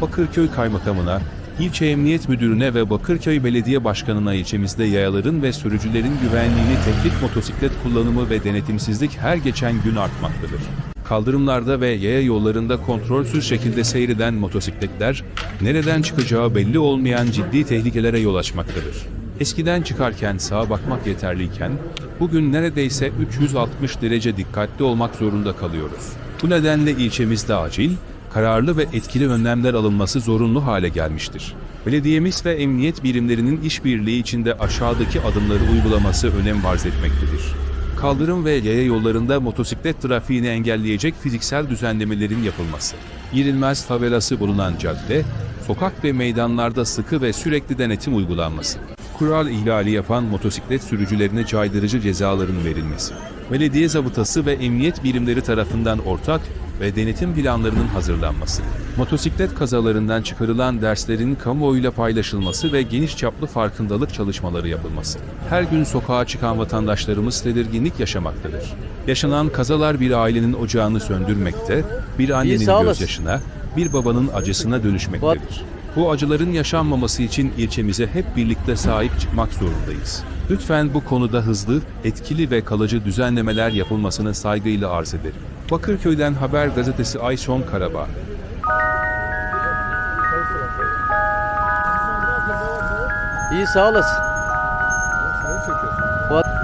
Bakırköy Kaymakamına, İlçe Emniyet Müdürüne ve Bakırköy Belediye Başkanı'na ilçemizde yayaların ve sürücülerin güvenliğini tehdit motosiklet kullanımı ve denetimsizlik her geçen gün artmaktadır. Kaldırımlarda ve yaya yollarında kontrolsüz şekilde seyreden motosikletler, nereden çıkacağı belli olmayan ciddi tehlikelere yol açmaktadır. Eskiden çıkarken sağa bakmak yeterliyken, bugün neredeyse 360 derece dikkatli olmak zorunda kalıyoruz. Bu nedenle ilçemizde acil, kararlı ve etkili önlemler alınması zorunlu hale gelmiştir. Belediyemiz ve emniyet birimlerinin işbirliği içinde aşağıdaki adımları uygulaması önem arz etmektedir. Kaldırım ve yaya yollarında motosiklet trafiğini engelleyecek fiziksel düzenlemelerin yapılması. Girilmez tabelası bulunan cadde, sokak ve meydanlarda sıkı ve sürekli denetim uygulanması. Kural ihlali yapan motosiklet sürücülerine caydırıcı cezaların verilmesi. Belediye zabıtası ve emniyet birimleri tarafından ortak ve denetim planlarının hazırlanması. Motosiklet kazalarından çıkarılan derslerin kamuoyuyla paylaşılması ve geniş çaplı farkındalık çalışmaları yapılması. Her gün sokağa çıkan vatandaşlarımız tedirginlik yaşamaktadır. Yaşanan kazalar bir ailenin ocağını söndürmekte, bir annenin gözyaşına, bir babanın acısına dönüşmektedir. Bu acıların yaşanmaması için ilçemize hep birlikte sahip çıkmak zorundayız. Lütfen bu konuda hızlı, etkili ve kalıcı düzenlemeler yapılmasını saygıyla arz ederim. Bakırköy'den Haber Gazetesi Ayşon Karabağ. İyi sağ olasın. Bu-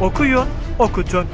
Okuyun, okutun.